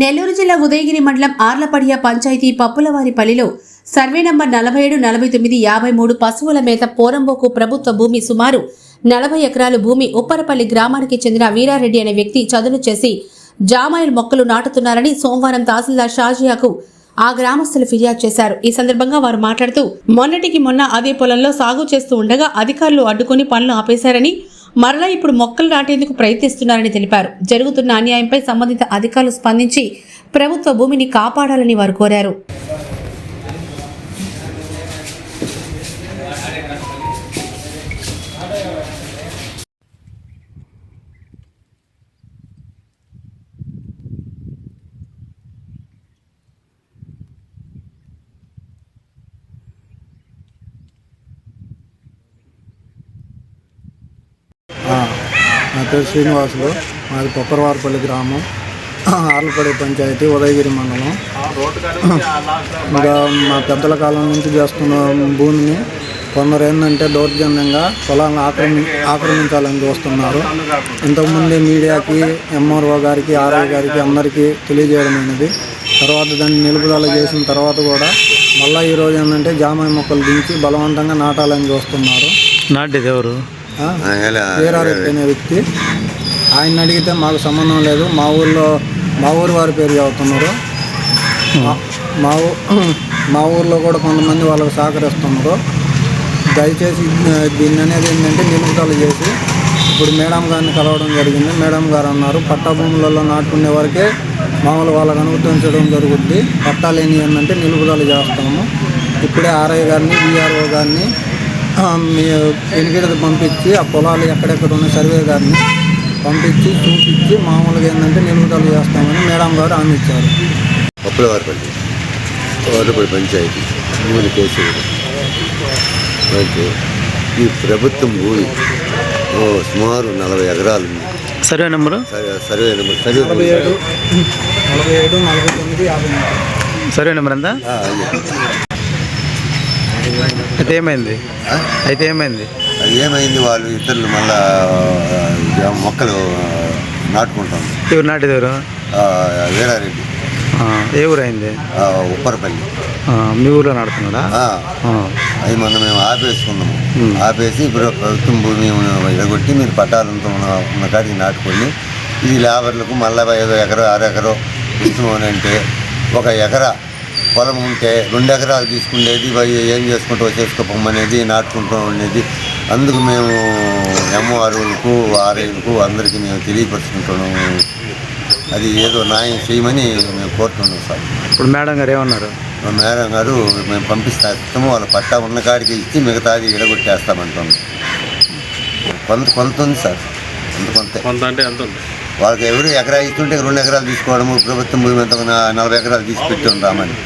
నెల్లూరు జిల్లా ఉదయగిరి మండలం ఆర్లపడియ పంచాయతీ పప్పులవారిపల్లిలో సర్వే నంబర్ నలభై ఏడు నలభై తొమ్మిది యాభై మూడు పశువుల మేత పోరంబోకు ప్రభుత్వ భూమి సుమారు నలభై ఎకరాలు భూమి ఉప్పరపల్లి గ్రామానికి చెందిన వీరారెడ్డి అనే వ్యక్తి చదును చేసి జామాయిల్ మొక్కలు నాటుతున్నారని సోమవారం తహసీల్దార్ షాజియాకు ఆ గ్రామస్తులు ఫిర్యాదు చేశారు. ఈ సందర్భంగా వారు మాట్లాడుతూ మొన్నటికి మొన్న అదే పొలంలో సాగు చేస్తూ ఉండగా అధికారులు అడ్డుకుని పనులు ఆపేశారని మరలా ఇప్పుడు మొక్కలు నాటేందుకు ప్రయత్నిస్తున్నారని తెలిపారు. జరుగుతున్న అన్యాయంపై సంబంధిత అధికారులు స్పందించి ప్రభుత్వ భూమిని కాపాడాలని వారు కోరారు ఆ, నా పేరు శ్రీనివాసులు మాది కొప్పరవారపల్లి గ్రామం ఆర్లపడి పంచాయతీ ఉదయగిరి మండలం. ఇంకా మా పెద్దల కాలం నుంచి చేస్తున్న భూమిని కొందరు ఏంటంటే దౌర్జన్యంగా పొలాలను ఆక్రమి ఆక్రమించాలని చూస్తున్నారు. ఇంతకుముందే మీడియాకి ఎంఆర్ఓ గారికి ఆర్ఐ గారికి అందరికీ తెలియజేయడమైనది తర్వాత దాన్ని నిలుపుదల చేసిన తర్వాత కూడా మళ్ళీ ఈరోజు ఏంటంటే జామాయి మొక్కలు దించి బలవంతంగా నాటాలని చూస్తున్నారు. నాటిది ఎవరు? వీరారెడ్డి అనే వ్యక్తి. ఆయన అడిగితే మాకు సంబంధం లేదు. మా ఊర్లో మా ఊరు వారి పేరు చెబుతున్నారు మా- మా ఊ మా ఊర్లో కూడా కొంతమంది వాళ్ళకు సహకరిస్తున్నారు. దయచేసి దీన్ని అనేది ఏంటంటే నిలుపుదల చేసి ఇప్పుడు మేడం గారిని కలవడం జరిగింది. మేడం గారు అన్నారు పట్టా భూములలో నాటుకునే వరకే మామూలు వాళ్ళకు అనుమతించడం జరుగుద్ది. పట్టా లేని ఏంటంటే నిలుపుదల చేస్తాము. ఇప్పుడే ఆర్ఐ గారిని విఆర్ఓ గారిని ఎనికిడది పంపించి ఆ పొలాలు ఎక్కడెక్కడ ఉన్న సర్వే గారిని పంపించి చూపించి మామూలుగా ఏంటంటే నిలుపుదల చేస్తామని మేడం గారు హామీ ఇచ్చారు పప్పులవారిపల్లి వారిపల్లి పంచాయతీ. భూమి కేసీఆర్ అయితే ఈ ప్రభుత్వం భూమి ఓ సుమారు నలభై ఎకరాలు ఉంది. Survey number? Survey- number. Survey నలభై ఏడు. నలభై ఏడు నలభై తొమ్మిది యాభై మూడు సర్వే నెంబర్ ఎంత. అయితే ఏమైంది? అయితే ఏమైంది? అది ఏమైంది వాళ్ళు ఇతరులు మళ్ళా మొక్కలు నాటుకుంటాం. ఎవరు నాటిది ఎవరు ఆ, వీరారెడ్డి ఏ ఊరు అయింది ఉప్పరపల్లి. మీ ఊర్లో నాడుతున్నాడా అది మొన్న మేము ఆపేసుకున్నాము. ఆపేసి ఇప్పుడు ప్రభుత్వం భూమి ఎగొట్టి మీరు పట్టాలంతా ఉన్న ఉన్న కాడికి నాటుకొని ఇది లేబర్లకు మళ్ళీ ఐదో ఎకరో అరెకరో ఇస్తామని అంటే ఒక ఎకరా పొలం ఉంటే రెండు ఎకరాలు తీసుకునేది ఏం చేసుకుంటూ చేసుకోపోమనేది నాటుకుంటూ ఉండేది. అందుకు మేము ఎంఓఆర్ఓలకు ఆర్ఐలకు అందరికీ మేము తెలియపరుచుకుంటున్నాము. అది ఏదో న్యాయం చేయమని మేము కోరుతున్నాం సార్. ఇప్పుడు మేడం గారు ఏమన్నారు? మేడం గారు మేము పంపిస్తా ఇస్తాము వాళ్ళ పట్టా ఉన్న కాడికి ఇచ్చి మిగతాది ఇడగొట్టేస్తామంటుంది కొంత కొంత ఉంది సార్. కొంత కొంత. కొంత అంటే ఎంత ఉంది? వాళ్ళకి ఎవరు ఎకరా ఇస్తుంటే రెండు ఎకరాలు తీసుకోవడము ప్రభుత్వం భూమి ఎంత నలభై ఎకరాలు తీసి పెట్టి రామని.